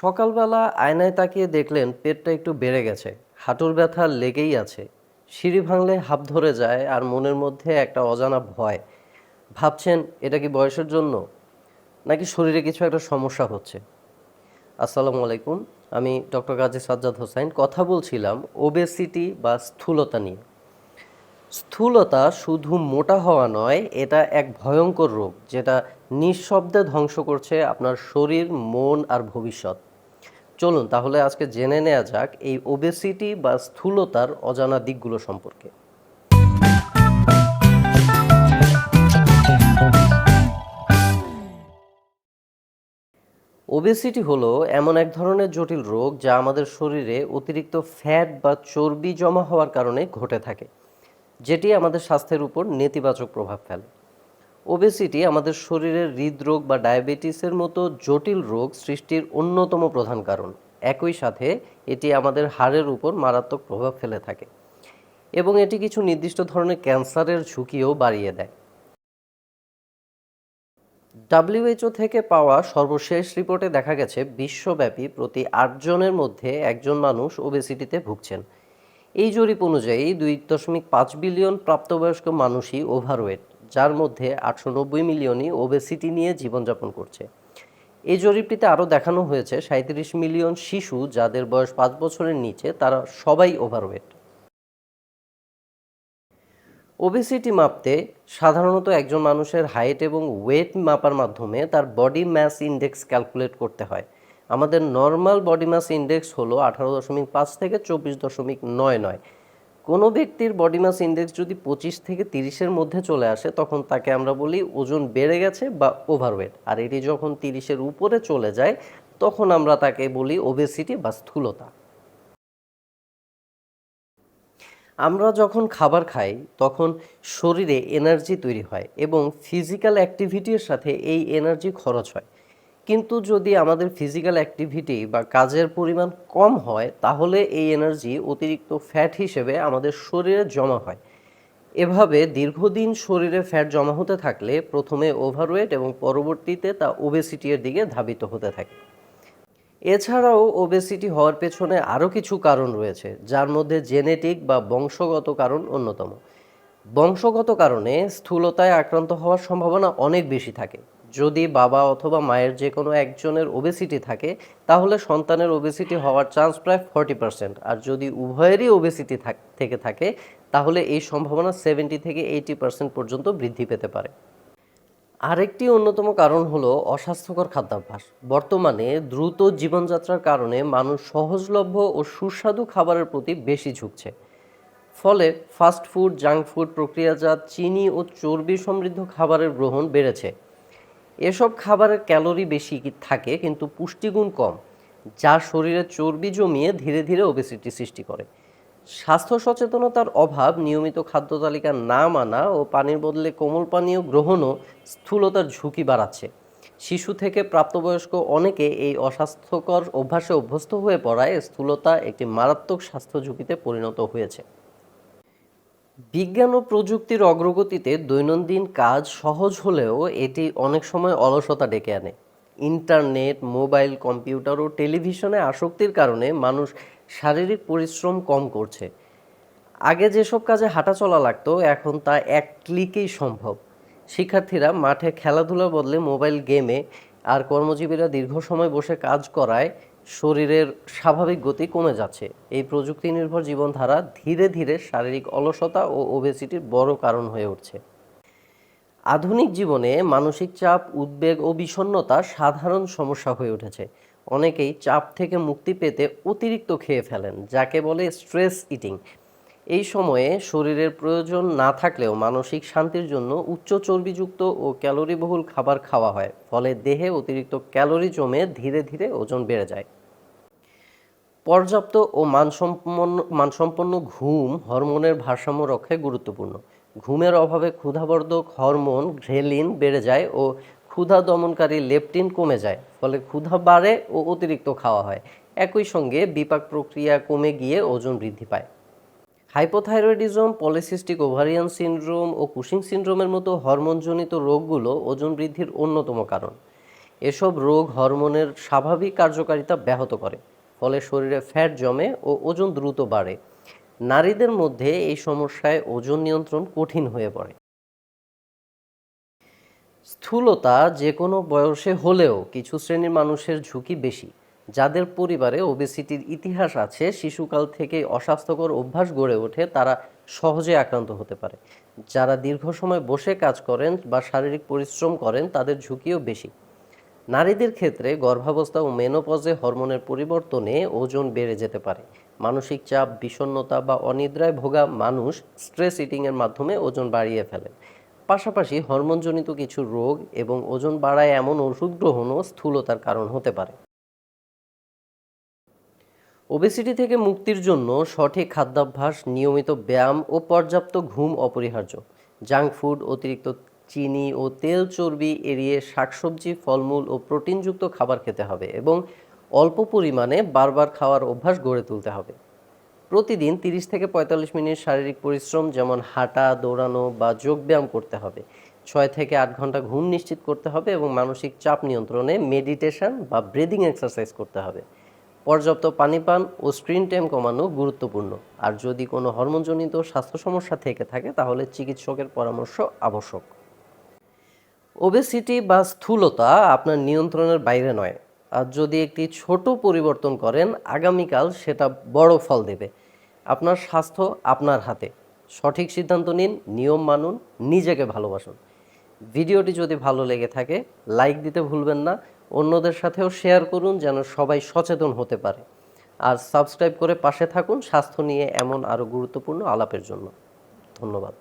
সকালবেলা আয়নায় তাকিয়ে দেখলেন পেটটা একটু বেড়ে গেছে। হাঁটুর ব্যথা লেগেই আছে। সিঁড়ি ভাঙলে হাঁপ ধরে যায় আর মনের মধ্যে একটা অজানা ভয়। ভাবছেন, এটা কি বয়সের জন্য? নাকি শরীরে কিছু একটা সমস্যা হচ্ছে? আসসালামু আলাইকুম, আমি ডক্টর গাজী সাজ্জাদ হোসাইন। কথা বলছিলাম ওবেসিটি বা স্থূলতা নিয়ে। স্থূলতা শুধু মোটা হওয়া নয়, এটা এক ভয়ঙ্কর রোগ যেটা নিঃশব্দে ধ্বংস করছে আপনার শরীর, মন আর ভবিষ্যৎ। চলুন তাহলে আজকে জেনে নেওয়া যাক এই ওবেসিটি বা স্থূলতার অজানা দিকগুলো সম্পর্কে। ওবেসিটি হলো এমন এক ধরনের জটিল রোগ যা আমাদের শরীরে অতিরিক্ত ফ্যাট বা চর্বি জমা হওয়ার কারণে ঘটে থাকে, যেটি আমাদের স্বাস্থ্যের উপর নেতিবাচক প্রভাব ফেলে। ওবেসিটি আমাদের শরীরের হৃদরোগ বা ডায়াবেটিসের মতো জটিল রোগ সৃষ্টির অন্যতম প্রধান কারণ। একই সাথে এটি আমাদের হাড়ের উপর মারাত্মক প্রভাব ফেলে থাকে এবং এটি কিছু নির্দিষ্ট ধরনের ক্যান্সারের ঝুঁকিও বাড়িয়ে দেয়। ডাব্লিউএইচও থেকে পাওয়া সর্বশেষ রিপোর্টে দেখা গেছে, বিশ্বব্যাপী প্রতি আটজনের মধ্যে একজন মানুষ ওবেসিটিতে ভুগছেন। এই জরিপ অনুযায়ী দুই দশমিক পাঁচ বিলিয়ন প্রাপ্তবয়স্ক মানুষই ওভারওয়েট যার মধ্যে আটশো নব্বই মিলিয়নই ওবেসিটি নিয়ে জীবনযাপন করছে। এই জরিপটিতে আরও দেখানো হয়েছে সাঁত্রিশ মিলিয়ন শিশু যাদের বয়স পাঁচ বছরের নিচে, তারা সবাই ওভারওয়েট ওবেসিটি মাপতে সাধারণত একজন মানুষের হাইট এবং ওয়েট মাপার মাধ্যমে তার বডি ম্যাস ইন্ডেক্স ক্যালকুলেট করতে হয়। আমাদের নর্মাল বডি মাস ইন্ডেক্স হলো আঠারো দশমিক পাঁচ থেকে চব্বিশ দশমিক নয় নয়। কোনো ব্যক্তির বডি মাস ইন্ডেক্স যদি পঁচিশ থেকে তিরিশের মধ্যে চলে আসে, তখন তাকে আমরা বলি ওজন বেড়ে গেছে বা ওভারওয়েট আর এটি যখন তিরিশের উপরে চলে যায়, তখন আমরা তাকে বলি ওবেসিটি বা স্থূলতা। আমরা যখন খাবার খাই, তখন শরীরে এনার্জি তৈরি হয় এবং ফিজিক্যাল অ্যাক্টিভিটির সাথে এই এনার্জি খরচ হয়। কিন্তু যদি আমাদের ফিজিক্যাল অ্যাক্টিভিটি বা কাজের পরিমাণ কম হয়, তাহলে এই এনার্জি অতিরিক্ত ফ্যাট হিসেবে আমাদের শরীরে জমা হয়। এভাবে দীর্ঘদিন শরীরে ফ্যাট জমা হতে থাকলে প্রথমে ওভারওয়েট এবং পরবর্তীতে তা ওবেসিটির দিকে ধাবিত হতে থাকে। এছাড়াও ওবেসিটি হওয়ার পেছনে আরও কিছু কারণ রয়েছে, যার মধ্যে জেনেটিক বা বংশগত কারণ অন্যতম। বংশগত কারণে স্থূলতায় আক্রান্ত হওয়ার সম্ভাবনা অনেক বেশি থাকে। যদি বাবা অথবা মায়ের যে কোনো একজনের ওবেসিটি থাকে, তাহলে সন্তানের ওবেসিটি হওয়ার চান্স প্রায় ফর্টি পার্সেন্ট আর যদি উভয়েরই ওবেসিটি থেকে থাকে তাহলে এই সম্ভাবনা সেভেন্টি থেকে এইটি পার্সেন্ট পর্যন্ত বৃদ্ধি পেতে পারে। আরেকটি অন্যতম কারণ হলো অস্বাস্থ্যকর খাদ্যাভ্যাস। বর্তমানে দ্রুত জীবনযাত্রার কারণে মানুষ সহজলভ্য ও সুস্বাদু খাবারের প্রতি বেশি ঝুঁকছে। ফলে ফাস্ট ফুড জাঙ্ক ফুড প্রক্রিয়াজাত চিনি ও চর্বি সমৃদ্ধ খাবারের গ্রহণ বেড়েছে। এসব খাবারের ক্যালোরি বেশি থাকে, কিন্তু পুষ্টিগুণ কম, যা শরীরে চর্বি জমিয়ে ধীরে ধীরে ওবেসিটি সৃষ্টি করে। স্বাস্থ্য সচেতনতার অভাব, নিয়মিত খাদ্য তালিকা না মানা ও পানির বদলে কোমল পানীয় গ্রহণও স্থূলতার ঝুঁকি বাড়াচ্ছে। শিশু থেকে প্রাপ্তবয়স্ক অনেকে এই অস্বাস্থ্যকর অভ্যাসে অভ্যস্ত হয়ে পড়ায় স্থূলতা একটি মারাত্মক স্বাস্থ্য ঝুঁকিতে পরিণত হয়েছে। বিজ্ঞান ও প্রযুক্তির অগ্রগতিতে দৈনন্দিন কাজ সহজ হলেও এটি অনেক সময় অলসতা ডেকে আনে। ইন্টারনেট, মোবাইল, কম্পিউটার ও টেলিভিশনে আসক্তির কারণে মানুষ শারীরিক পরিশ্রম কম করছে। আগে যেসব কাজে হাঁটা চলা লাগতো, এখন তা এক ক্লিকেই সম্ভব। শিক্ষার্থীরা মাঠে খেলাধুলার বদলে মোবাইল গেমে আর কর্মজীবীরা দীর্ঘ সময় বসে কাজ করায় শরীরের স্বাভাবিক গতি কমে যাচ্ছে। এই প্রযুক্তি নির্ভর জীবনধারা ধীরে ধীরে শারীরিক অলসতা ও ওবেসিটির বড় কারণ হয়ে উঠছে। আধুনিক জীবনে মানসিক চাপ, উদ্বেগ ও বিষণ্ণতা সাধারণ সমস্যা হয়ে উঠেছে। অনেকেই চাপ থেকে মুক্তি পেতে অতিরিক্ত খেয়ে ফেলেন, যাকে বলে স্ট্রেস ইটিং এই সময়ে শরীরের প্রয়োজন না থাকলেও মানসিক শান্তির জন্য উচ্চ চর্বিযুক্ত ও ক্যালোরিবহুল খাবার খাওয়া হয়, ফলে দেহে অতিরিক্ত ক্যালোরি জমে ধীরে ধীরে ওজন বেড়ে যায়। পর্যাপ্ত ও মানসম্পন্ন মানসম্পন্ন ঘুম হরমোনের ভারসাম্য রক্ষায় গুরুত্বপূর্ণ। ঘুমের অভাবে ক্ষুধাবর্ধক হরমোন ঘ্রেলিন বেড়ে যায় ও ক্ষুধা দমনকারী লেপটিন কমে যায়, ফলে ক্ষুধা বাড়ে ও অতিরিক্ত খাওয়া হয়। একই সঙ্গে বিপাক প্রক্রিয়া কমে গিয়ে ওজন বৃদ্ধি পায়। হাইপোথাইরয়েডিজম, পলিসিস্টিক ওভারিয়ান সিনড্রোম ও কুশিং সিনড্রোমের মতো হরমোনজনিত রোগগুলো ওজন বৃদ্ধির অন্যতম কারণ। এসব রোগ হরমোনের স্বাভাবিক কার্যকারিতা ব্যাহত করে। ফলে শরীরে ফ্যাট জমে ও ওজন দ্রুত বাড়ে। নারীদের মধ্যে এই সমস্যায় ওজন নিয়ন্ত্রণ কঠিন হয়ে পড়ে। স্থূলতা যে কোনো বয়সে হলেও কিছু শ্রেণির মানুষের ঝুঁকি বেশি, যাদের পরিবারে ওবেসিটির ইতিহাস আছে, শিশুকাল থেকে অস্বাস্থ্যকর অভ্যাস গড়ে ওঠে, তারা সহজে আক্রান্ত হতে পারে। যারা দীর্ঘ সময় বসে কাজ করেন বা শারীরিক পরিশ্রম করেন, তাদের ঝুঁকিও বেশি। নারীদের ক্ষেত্রে গর্ভাবস্থা ও মেনোপজে হরমোনের পরিবর্তনে ওজন বেড়ে যেতে পারে। মানসিক চাপ, বিষণ্ণতা বা অনিদ্রায় ভোগা মানুষ স্ট্রেস ইটিংয়ের মাধ্যমে ওজন বাড়িয়ে ফেলেন। পাশাপাশি হরমোনজনিত কিছু রোগ এবং ওজন বাড়ায় এমন ওষুধ গ্রহণও স্থূলতার কারণ হতে পারে। ওবেসিটি থেকে মুক্তির জন্য সঠিক খাদ্যাভ্যাস, নিয়মিত ব্যায়াম ও পর্যাপ্ত ঘুম অপরিহার্য। জাঙ্ক ফুড, অতিরিক্ত চিনি ও তেল চর্বি এড়িয়ে শাকসবজি, ফলমূল ও প্রোটিনযুক্ত খাবার খেতে হবে এবং অল্প পরিমাণে বারবার খাওয়ার অভ্যাস গড়ে তুলতে হবে। প্রতিদিন তিরিশ থেকে পঁয়তাল্লিশ মিনিট শারীরিক পরিশ্রম যেমন হাঁটা, দৌড়ানো বা যোগব্যায়াম করতে হবে। ছয় থেকে আট ঘণ্টা ঘুম নিশ্চিত করতে হবে এবং মানসিক চাপ নিয়ন্ত্রণে মেডিটেশন বা ব্রিদিং এক্সারসাইজ করতে হবে। পর্যাপ্ত পানি পান ও স্ক্রিন টাইম কমানো গুরুত্বপূর্ণ। আর যদি কোনো হরমোনজনিত স্বাস্থ্য সমস্যা থেকে থাকে তাহলে চিকিৎসকের পরামর্শ আবশ্যক। ওবেসিটি বা স্থূলতা আপনার নিয়ন্ত্রণের বাইরে নয়। আর যদি একটি ছোট পরিবর্তন করেন, আগামীকাল সেটা বড় ফল দেবে। আপনার স্বাস্থ্য আপনার হাতে। সঠিক সিদ্ধান্ত নিন, নিয়ম মানুন, নিজেকে ভালোবাসুন। ভিডিওটি যদি ভালো লেগে থাকে, লাইক দিতে ভুলবেন না। অন্যদের সাথেও শেয়ার করুন যেন সবাই সচেতন হতে পারে। আর সাবস্ক্রাইব করে পাশে থাকুন, স্বাস্থ্য নিয়ে এমন আরও গুরুত্বপূর্ণ আলাপের জন্য। ধন্যবাদ।